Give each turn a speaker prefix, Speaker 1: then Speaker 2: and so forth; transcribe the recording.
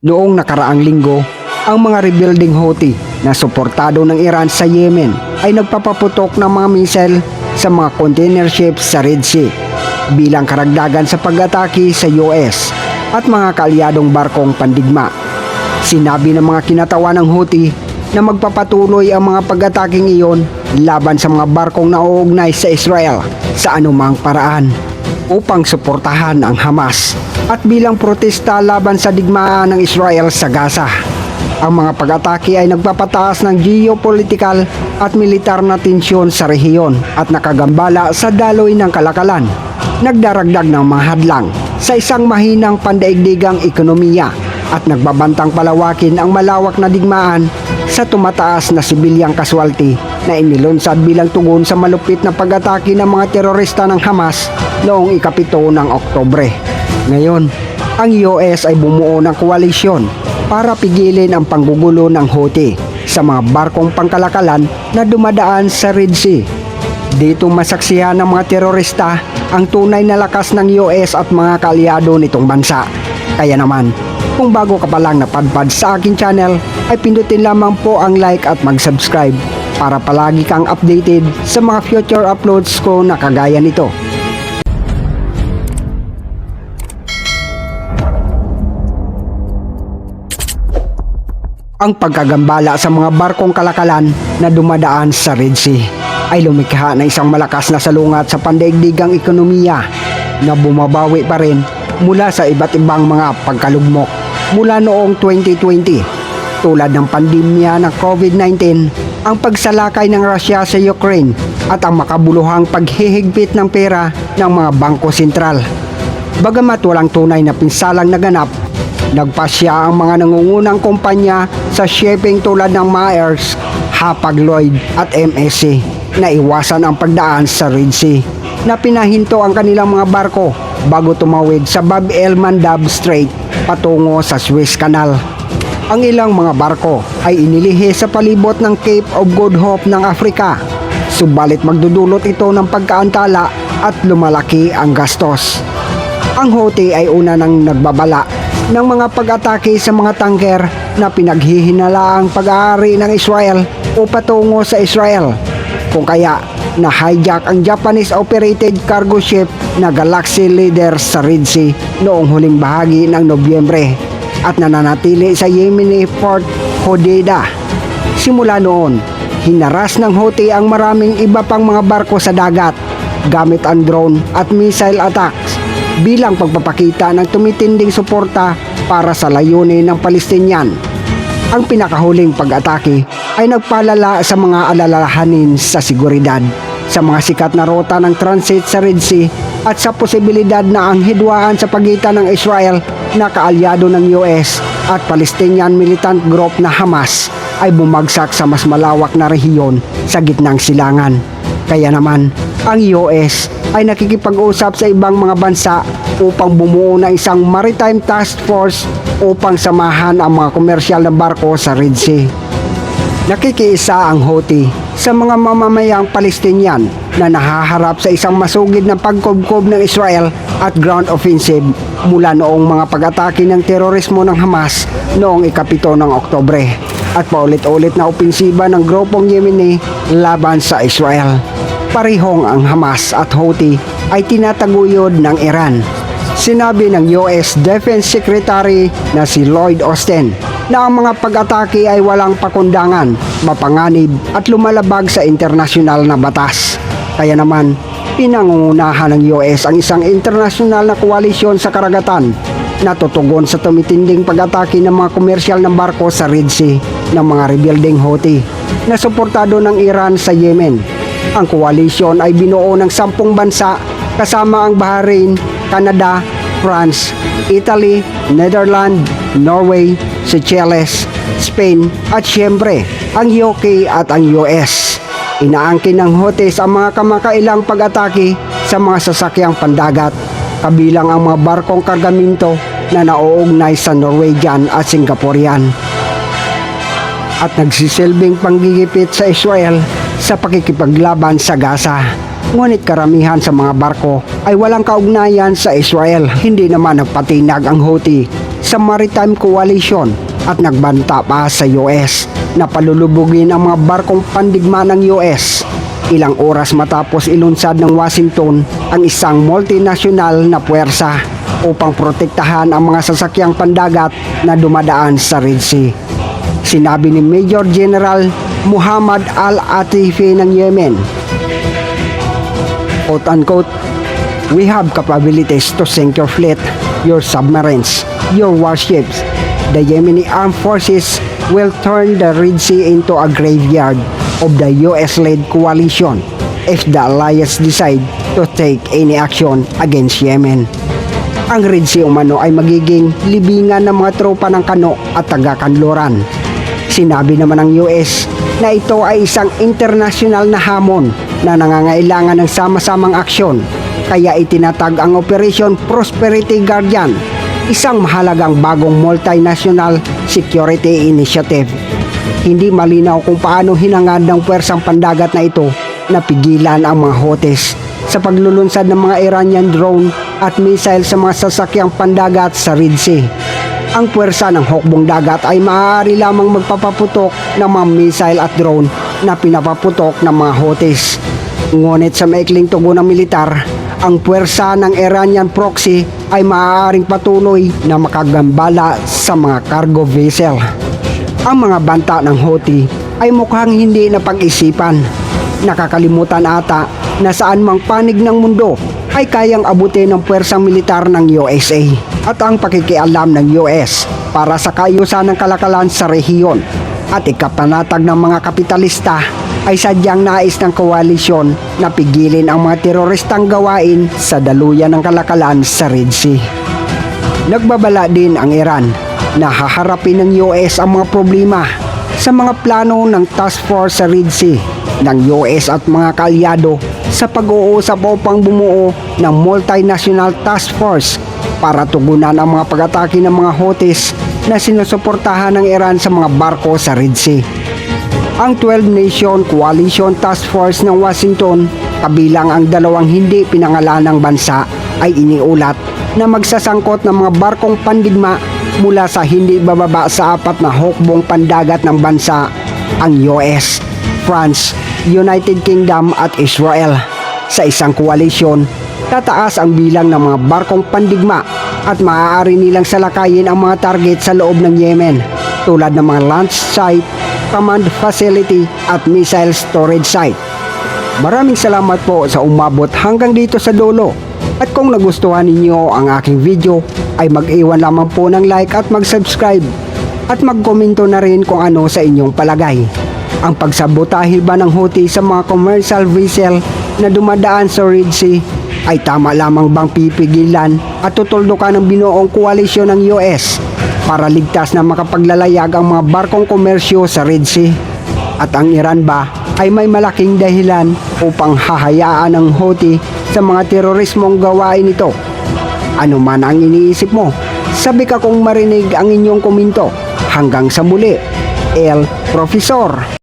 Speaker 1: Noong nakaraang linggo, ang mga rebuilding Houthi na suportado ng Iran sa Yemen ay nagpapaputok ng mga missile sa mga container ships sa Red Sea bilang karagdagan sa pag-atake sa US at mga kaalyadong barkong pandigma. Sinabi ng mga kinatawa ng Houthi na magpapatuloy ang mga pag-ataking iyon laban sa mga barkong nauugnay sa Israel sa anumang paraan upang suportahan ang Hamas at bilang protesta laban sa digmaan ng Israel sa Gaza. Ang mga pag-atake ay nagpapataas ng geopolitical at militar na tensyon sa rehiyon at nakagambala sa daloy ng kalakalan. Nagdaragdag ng mga hadlang sa isang mahinang pandaigdigang ekonomiya at nagbabantang palawakin ang malawak na digmaan sa tumataas na sibilyang kaswalti na inilunsad bilang tugon sa malupit na pag-atake ng mga terorista ng Hamas noong ikapito ng Oktobre. Ngayon, ang US ay bumuo ng koalisyon para pigilin ang panggugulo ng Houthi sa mga barkong pangkalakalan na dumadaan sa Red Sea. Dito masaksihan ng mga terorista ang tunay na lakas ng US at mga kaalyado nitong bansa. Kaya naman, kung bago ka pa lang napadpad sa aking channel, ay pindutin lamang po ang like at mag-subscribe para palagi kang updated sa mga future uploads ko na kagaya nito. Ang pagkagambala sa mga barkong kalakalan na dumadaan sa Red Sea ay lumikha na isang malakas na salungat sa pandaigdigang ekonomiya na bumabawi pa rin mula sa iba't ibang mga pagkalugmok mula noong 2020 tulad ng pandemya ng COVID-19, ang pagsalakay ng Russia sa Ukraine at ang makabuluhang paghihigpit ng pera ng mga bangko sentral. Bagamat walang tunay na pinsalang naganap, nagpasya ang mga nangungunang kumpanya sa shipping tulad ng Maersk, Hapag-Lloyd at MSC na iwasan ang pagdaan sa Red Sea na pinahinto ang kanilang mga barko bago tumawid sa Bab el Mandab Strait patungo sa Suez Canal. Ang ilang mga barko ay inilihi sa palibot ng Cape of Good Hope ng Afrika. Subalit magdudulot ito ng pagkaantala at lumalaki ang gastos. Ang Houthi ay una nang nagbabala ng mga pag-atake sa mga tanker na pinaghihinala ang pag-aari ng Israel o patungo sa Israel. Kung kaya, na-hijack ang Japanese-operated cargo ship na Galaxy Leader sa Red Sea noong huling bahagi ng Nobyembre at nananatili sa Yemeni Port Hodeida. Simula noon, hinaras ng Houthi ang maraming iba pang mga barko sa dagat gamit ang drone at missile attacks bilang pagpapakita ng tumitinding suporta para sa layunin ng Palestinian. Ang pinakahuling pag-atake ay nagpalala sa mga alalahanin sa seguridad sa mga sikat na rota ng transit sa Red Sea at sa posibilidad na ang hidwaan sa pagitan ng Israel na kaalyado ng US at Palestinian militant group na Hamas ay bumagsak sa mas malawak na rehiyon sa gitnang silangan. Kaya naman, ang US ay nakikipag-usap sa ibang mga bansa upang bumuo ng isang maritime task force upang samahan ang mga komersyal na barko sa Red Sea. Nakikiisa ang Houthi sa mga mamamayang Palestinian na nahaharap sa isang masugid na pagkubkob ng Israel at ground offensive mula noong mga pag-atake ng terorismo ng Hamas noong ikapito ng Oktobre at paulit-ulit na opensiba ng grupong Yemeni laban sa Israel. Parihong ang Hamas at Houthi ay tinataguyod ng Iran Sinabi ng US Defense Secretary na si Lloyd Austin na ang mga pag-atake ay walang pakundangan, mapanganib at lumalabag sa internasyonal na batas. Kaya naman, pinangungunahan ng US ang isang internasyonal na koalisyon sa karagatan na tutugon sa tumitinding pag-atake ng mga komersyal ng barko sa Red Sea ng mga rebuilding Houthi na suportado ng Iran sa Yemen. Ang koalisyon ay binuo ng sampung bansa kasama ang Bahrain, Canada, France, Italy, Netherlands, Norway, Seychelles, Spain at siyempre ang UK at ang US. Inaangkin ng Houthis ang mga kamakailang pag-atake sa mga sasakyang pandagat kabilang ang mga barkong kargamento na nauugnay sa Norwegian at Singaporean at nagsisilbing panggigipit sa Israel sa pakikipaglaban sa Gaza. Ngunit karamihan sa mga barko ay walang kaugnayan sa Israel. Hindi naman nagpatinag ang Houthi sa Maritime Coalition at nagbanta pa sa US na palulubugin ang mga barkong pandigma ng US. Ilang oras matapos ilunsad ng Washington ang isang multinational na puwersa upang protektahan ang mga sasakyang pandagat na dumadaan sa Red Sea. Sinabi ni Major General Muhammad Al-Atifi ng Yemen, quote unquote, We have capabilities to sink your fleet, your submarines, your warships. The Yemeni armed forces will turn the Red Sea into a graveyard of the US-led coalition if the alliance decide to take any action against Yemen. Ang Red Sea umano ay magiging libingan ng mga tropa ng kano at taga-kanluran. Sinabi naman ng US na ito ay isang international na hamon na nangangailangan ng sama-samang aksyon kaya itinatag ang Operation Prosperity Guardian, isang mahalagang bagong multinational security initiative. Hindi malinaw kung paano hinangad ng puwersang pandagat na ito na pigilan ang mga Houthis sa paglulunsad ng mga Iranian drone at missile sa mga sasakyang pandagat sa Red Sea. Ang puwersa ng hukbong dagat ay maaari lamang magpapaputok ng mga missile at drone na pinapaputok ng mga Houthis. Ngunit sa maikling tugon ng militar, ang puwersa ng Iranian proxy ay maaaring patuloy na makagambala sa mga cargo vessel. Ang mga banta ng Houthi ay mukhang hindi na pag-isipan. Nakakalimutan ata na saan mang panig ng mundo ay kayang abutin ng puwersang militar ng USA at ang pakikialam ng US para sa kayusan ng kalakalan sa rehiyon at ikapanatag ng mga kapitalista ay sadyang nais ng koalisyon na pigilin ang mga teroristang gawain sa daluyan ng kalakalan sa Red Sea. Nagbabala din ang Iran na haharapin ng US ang mga problema sa mga plano ng task force sa Red Sea ng US at mga kaalyado sa pag-uusap upang bumuo ng multinational task force para tugunan ang mga pag-atake ng mga Houthis na sinusuportahan ng Iran sa mga barko sa Red Sea. Ang 12-nation coalition task force ng Washington kabilang ang dalawang hindi pinangalanang bansa ay iniulat na magsasangkot ng mga barkong pandigma mula sa hindi bababa sa apat na hukbong pandagat ng bansa ang US, France, United Kingdom at Israel. Sa isang koalisyon, tataas ang bilang ng mga barkong pandigma at maaari nilang salakayin ang mga target sa loob ng Yemen tulad ng mga launch site, command facility at missile storage site. Maraming salamat po sa umabot hanggang dito sa dulo. At kung nagustuhan ninyo ang aking video, ay mag-iwan lamang po ng like at mag-subscribe. At magkomento na rin kung ano sa inyong palagay. Ang pagsabotahe ba ng Houthi sa mga commercial vessel na dumadaan sa Red Sea ay tama lamang bang pipigilan at tutuldukan ng binuong koalisyon ng US para ligtas na makapaglalayag ang mga barkong komersyo sa Red Sea? At ang Iran ba ay may malaking dahilan upang hahayaan ng Houthi sa mga terorismong gawain nito? Ano man ang iniisip mo? Sabi ka kung marinig ang inyong komento. Hanggang sa muli, El Profesor.